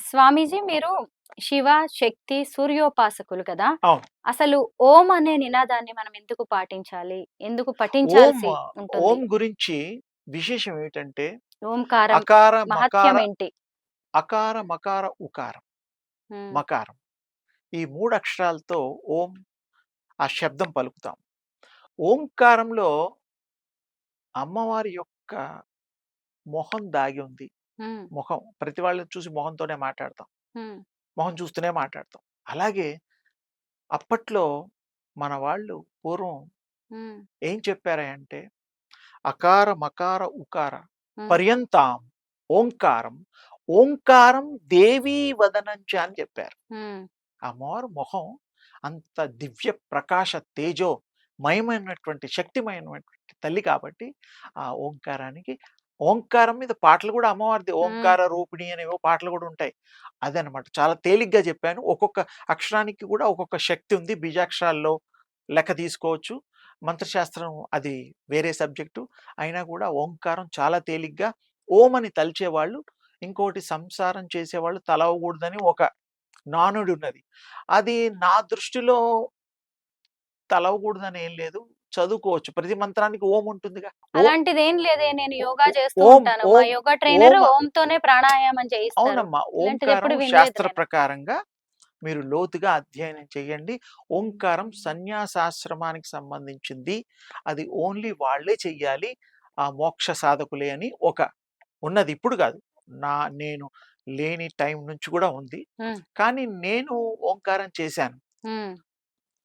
స్వామీజీ మీరు శివ, శక్తి, సూర్యోపాసకులు కదా! అసలు ఓం అనే నినాదాన్ని మనం ఎందుకు పాటించాలి? ఎందుకు ఓం పఠించాల్సి ఓం? గురించి విశేషం ఏమిటంటే ఓంకారం మహత్యం ఏంటి? అకార, మకార, ఉకారం. మకారం. ఈ 3 అక్షరాలతో ఓం ఆ శబ్దం పలుకుతాం. ఓంకారంలో అమ్మవారి యొక్క మొహం దాగి ఉంది. మొహం ప్రతి వాళ్ళని చూసి మొహంతోనే మాట్లాడతాం. మొహం చూస్తూనే మాట్లాడతాం. అలాగే అప్పట్లో మన వాళ్ళు పూర్వం. ఏం చెప్పారంటే అకార, మకార, ఉకార. పర్యంతాం ఓంకారం, ఓంకారం దేవీ వదనంచ అని చెప్పారు. హ్మ్. అమ్మవారు మొహం అంత దివ్య ప్రకాశ తేజో మయమైనటువంటి శక్తిమయమైనటువంటి తల్లి కాబట్టి ఆ ఓంకారానికి ఓంకారం మీద పాటలు కూడా అమ్మవారిది. ఓంకార రూపిణి అనేవో పాటలు కూడా ఉంటాయి. అదనమాట. చాలా తేలిగ్గా చెప్పాను. ఒక్కొక్క అక్షరానికి కూడా ఒక్కొక్క శక్తి ఉంది. బీజాక్షరాల్లో లెక్క తీసుకోవచ్చు. మంత్రశాస్త్రం అది వేరే సబ్జెక్టు. అయినా కూడా ఓంకారం చాలా తేలిగ్గా ఓం అని తలిచేవాళ్ళు ఇంకోటి సంసారం చేసేవాళ్ళు తలవకూడదని ఒక నానుడి ఉన్నది. అది నా దృష్టిలో తలవకూడదని ఏం లేదు. చదువుకోవచ్చు. ప్రతి మంత్రానికి ఓం ఉంటుందిగా. అలాంటిదేం లేదే. నేను యోగా చేస్తూ ఉంటాను. మా యోగా ట్రైనర్ ఓం ఓంతోనే ప్రాణాయామం చేయిస్తారు. అవునమ్మా. ఓంకారం శాస్త్ర. ప్రకారంగా మీరు లోతుగా అధ్యయనం చేయండి. ఓంకారం సన్యాసాశ్రమానికి సంబంధించింది. అది ఓన్లీ వాళ్ళే చెయ్యాలి. ఆ మోక్ష సాధకులే అని ఒక ఉన్నది. ఇప్పుడు కాదు. నా నేను లేని టైం నుంచి కూడా ఉంది. కానీ నేను ఓంకారం చేశాను.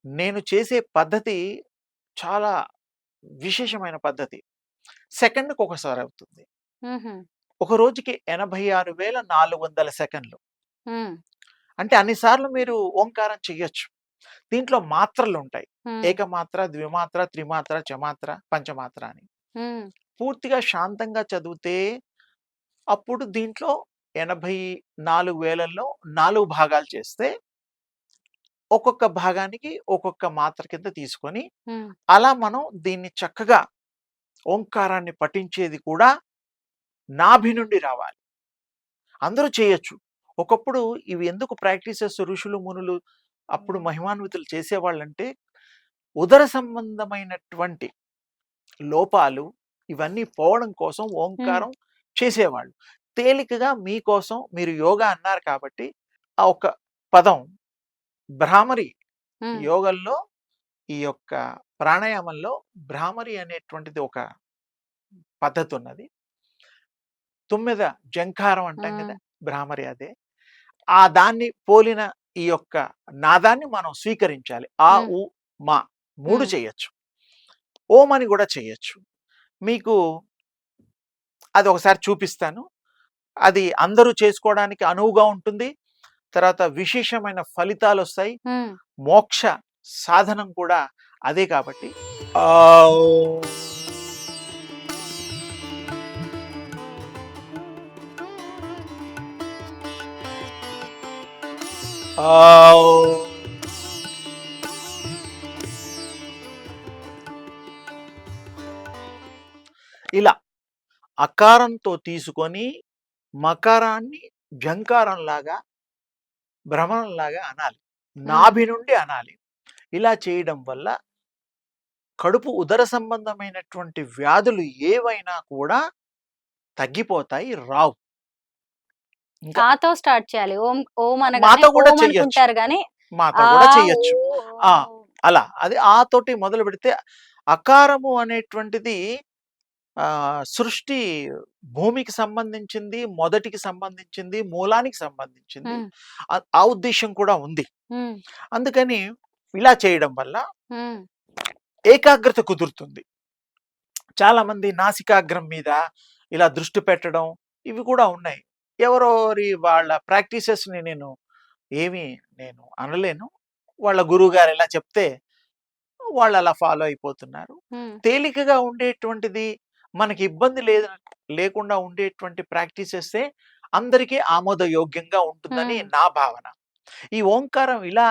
నేను చేసే పద్ధతి చాలా విశేషమైన పద్ధతి. సెకండ్‌కి ఒకసారి అవుతుంది. ఒక రోజుకి 86,400 సెకన్లు. హ్మ్. అంటే అన్ని సార్లు మీరు ఓంకారం చెయ్యొచ్చు. దీంట్లో మాత్రలుంటాయి. హ్మ్. ఏకమాత్ర, ద్విమాత్ర, త్రిమాత్ర, చమాత్ర, పంచమాత్ర అని. పూర్తిగా శాంతంగా చదివితే అప్పుడు దీంట్లో 84,000లో 4 భాగాలు చేస్తే ఒక్కొక్క భాగానికి ఒక్కొక్క మాత్ర కింద తీసుకొని. అలా మనం దీన్ని చక్కగా ఓంకారాన్ని పఠించేది కూడా నాభి నుండి రావాలి. అందరూ చేయొచ్చు. ఒకప్పుడు ఇవి ఎందుకు ప్రాక్టీసెస్ ఋషులు, మునులు అప్పుడు మహిమాన్వితులు చేసేవాళ్ళంటే ఉదర సంబంధమైనటువంటి లోపాలు ఇవన్నీ పోవడం కోసం. ఓంకారం చేసేవాళ్ళు. తేలికగా మీకోసం మీరు యోగా అన్నారు కాబట్టి ఆ ఒక్క పదం భ్రామరి. యోగంలో ఈ యొక్క ప్రాణాయామంలో భ్రామరి అనేటువంటిది ఒక పద్ధతున్నది. తుమ్మెద జంకారం అంటాం. కదా! భ్రామరి అదే. ఆ దాన్ని పోలిన ఈ యొక్క నాదాన్ని మనం స్వీకరించాలి. ఆ. ఉ, మా 3 హ్మ్. చేయొచ్చు. ఓం అని కూడా చేయొచ్చు. మీకు అది ఒకసారి చూపిస్తాను. అది అందరూ చేసుకోవడానికి అనువుగా ఉంటుంది. తర్వాత విశేషమైన ఫలితాలొస్తాయి. హ్మ్. మోక్ష సాధనం కూడా అదే కాబట్టి ఇలా అకారంతో తీసుకొని మకారాన్ని జంకారంలాగా భ్రమణంలాగా అనాలి. నాభి నుండి అనాలి. ఇలా చేయడం వల్ల కడుపు ఉదర సంబంధమైనటువంటి వ్యాధులు ఏవైనా కూడా తగ్గిపోతాయి. రావు. ఆతో స్టార్ట్ చేయాలి. ఓం ఓం మాతో కూడా. అనుకుంటారు గానీ మాతో కూడా. ఆ! ఓ అలా. అది ఆ తోటి మొదలుపెడితే అకారము అనేటువంటిది సృష్టి భూమికి సంబంధించింది, మొదటికి సంబంధించింది, మూలానికి సంబంధించింది. ఆ ఉద్దేశ్యం కూడా ఉంది. అందుకని ఇలా చేయడం వల్ల. ఏకాగ్రత కుదురుతుంది. చాలామంది నాసికాగ్రం మీద ఇలా దృష్టి పెట్టడం ఇవి కూడా ఉన్నాయి. ఎవరోరి వాళ్ళ ప్రాక్టీసెస్‌ని నేను ఏమి నేను అనలేను. వాళ్ళ గురువుగారు ఎలా చెప్తే వాళ్ళు అలా ఫాలో అయిపోతున్నారు. తేలికగా ఉండేటువంటిది మనకి ఇబ్బంది లేదు లేకుండా ఉండేటువంటి ప్రాక్టీసెసే అందరికీ ఆమోదయోగ్యంగా ఉంటుందని. నా భావన. ఈ ఓంకారం ఇలా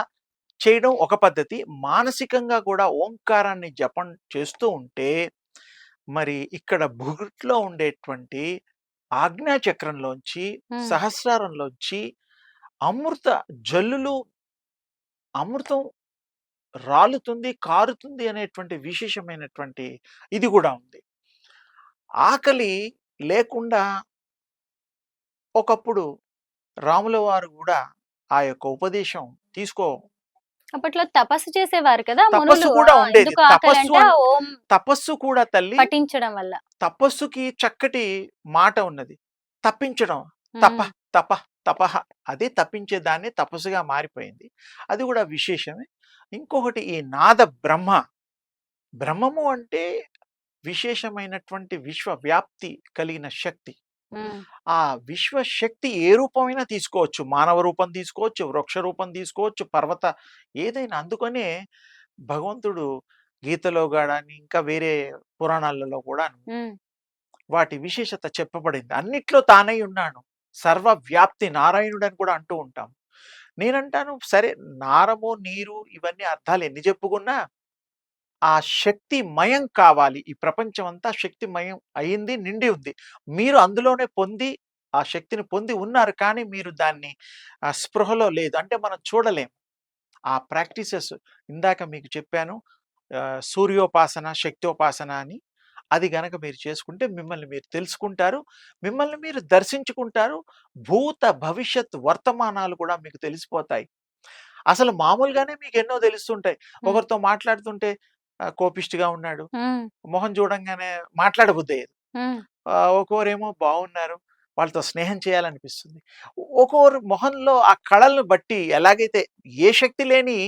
చేయడం ఒక పద్ధతి. మానసికంగా కూడా ఓంకారాన్ని జపం చేస్తూ ఉంటే మరి ఇక్కడ భుగుట్లో ఉండేటువంటి ఆజ్ఞా చక్రంలోంచి, హ్మ్. సహస్రారంలోంచి అమృత జల్లులు అమృతం రాలుతుంది, కారుతుంది అనేటువంటి విశేషమైనటువంటి ఇది గూడా ఉంది. ఆకలి లేకుండా ఒకప్పుడు రాముల వారు గూడా ఆ యొక్క ఉపదేశం తీసుకో అప్పట్లో తపస్సు చేసేవారు కదా తపస్సు. కూడా! ఉండేది. తపస్సు తపస్సు కూడా తల్లి పఠించడం వల్ల. తపస్సుకి చక్కటి మాట ఉన్నది. తప్పించడం. తప. తప తపః అదే తప్పించే దాన్ని తపస్సుగా మారిపోయింది. అది గూడా విశేషమే. ఇంకొకటి ఈ నాద బ్రహ్మ. బ్రహ్మము అంటే విశేషమైనటువంటి విశ్వ వ్యాప్తి కలిగిన శక్తి. ఆ విశ్వ శక్తి ఏ రూపమైనా తీసుకోవచ్చు. మానవ రూపం తీసుకోవచ్చు, వృక్ష రూపం తీసుకోవచ్చు, పర్వత ఏదైనా. అందుకనే భగవంతుడు గీతలో గాని, ఇంకా వేరే పురాణాలలో హ్మ్. వాటి విశేషత చెప్పబడింది. అన్నిట్లో తానై ఉన్నాడు. సర్వవ్యాప్తి నారాయణుడని కూడా అంటూ ఉంటాం. నేనంటాను సరే నారము, నీరు ఇవన్నీ అర్థాలు ఎన్ని చెప్పుకున్నా ఆ శక్తిమయం కావాలి. ఈ ప్రపంచం అంతా శక్తిమయం అయింది, నిండి ఉంది. మీరు అందులోనే పొంది ఆ శక్తిని పొంది ఉన్నారు. కానీ మీరు దాన్ని స్పృహలో లేదు. అంటే మనం చూడలేం. ఆ ప్రాక్టీసెస్ ఇందాక మీకు చెప్పాను. సూర్యోపాసన, శక్తోపాసన అని. అది గనక మీరు చేసుకుంటే మిమ్మల్ని మీరు తెలుసుకుంటారు. మిమ్మల్ని మీరు దర్శించుకుంటారు. భూత, భవిష్యత్, వర్తమానాలు కూడా మీకు తెలిసిపోతాయి. అసలు మామూలుగానే మీకు ఎన్నో తెలుస్తుంటాయి. ఒకరితో మాట్లాడుతుంటే ఆహ్, కోపిష్టిగా ఉన్నాడు. మొహం చూడంగానే. ఆహ్, ఒక్కోరేమో బాగున్నారు. వాళ్ళతో స్నేహం చేయాలనిపిస్తుంది. ఒక్కోరు మొహంలో ఆ కళలను బట్టి ఎలాగైతే ఏ శక్తి లేని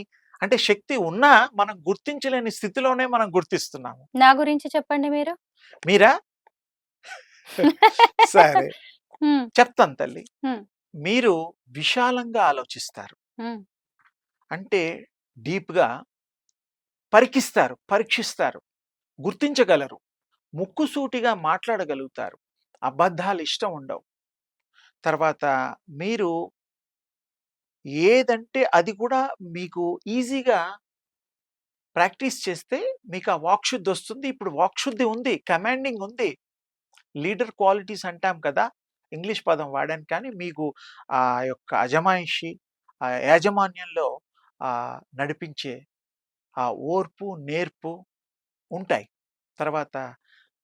అంటే శక్తి ఉన్నా మనం గుర్తించలేని స్థితిలోనే మనం గుర్తిస్తున్నాము. నా గురించి చెప్పండి మీరు? మీరా? సరే. చెప్తాను తల్లి. మీరు విశాలంగా ఆలోచిస్తారు. అంటే డీప్‌గా పరికిస్తారు, పరీక్షిస్తారు. గుర్తించగలరు. ముక్కుసూటిగా మాట్లాడగలుగుతారు. అబద్ధాలు ఇష్టం ఉండవు. తర్వాత మీరు ఏదంటే అది కూడా మీకు ఈజీగా ప్రాక్టీస్ చేస్తే మీకు ఆ వాక్‌శుద్ధి వస్తుంది. ఇప్పుడు వాక్‌శుద్ధి ఉంది. కమాండింగ్ ఉంది. లీడర్ క్వాలిటీస్ అంటాం కదా! ఇంగ్లీష్ పదం వాడాను కానీ మీకు ఆ యొక్క అజమాయిషి, ఆ యాజమాన్యంలో నడిపించే ఆ ఓర్పు, నేర్పు ఉంటాయి. తర్వాత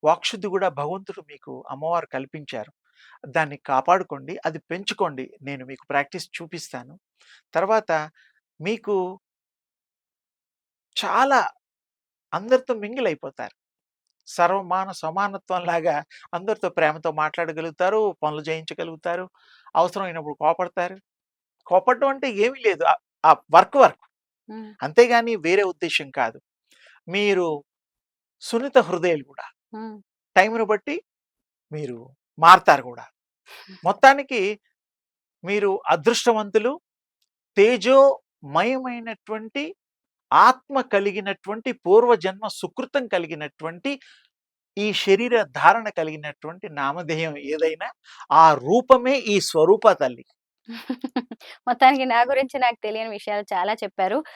వాక్‌శుద్ధి కూడా భగవంతుడు మీకు అమ్మవారు కల్పించారు. దాన్ని కాపాడుకోండి. అది పెంచుకోండి. నేను మీకు ప్రాక్టీస్ చూపిస్తాను. తర్వాత మీకు చాలా అందరితో మింగిల్ అయిపోతారు. సర్వమాన సమానత్వం లాగా అందరితో ప్రేమతో మాట్లాడగలుగుతారు. పనులు చేయించగలుగుతారు. అవసరమైనప్పుడు కోపడతారు. కోపడటం అంటే ఏమీ లేదు. ఆ వర్క్ వర్క్. అంతేగాని వేరే ఉద్దేశ్యం కాదు. మీరు సున్నిత హృదయులు కూడా. టైంను బట్టి మీరు మారతారు గూడా. మొత్తానికి మీరు అదృష్టవంతులు. తేజోమయమైనటువంటి ఆత్మ కలిగినటువంటి పూర్వజన్మ సుకృతం కలిగినటువంటి ఈ శరీర ధారణ కలిగినటువంటి నామధేయం ఏదైనా ఆ రూపమే ఈ స్వరూప తల్లి. మొత్తానికి నా గురించి నాకు తెలియని విషయాలు చాలా చెప్పారు.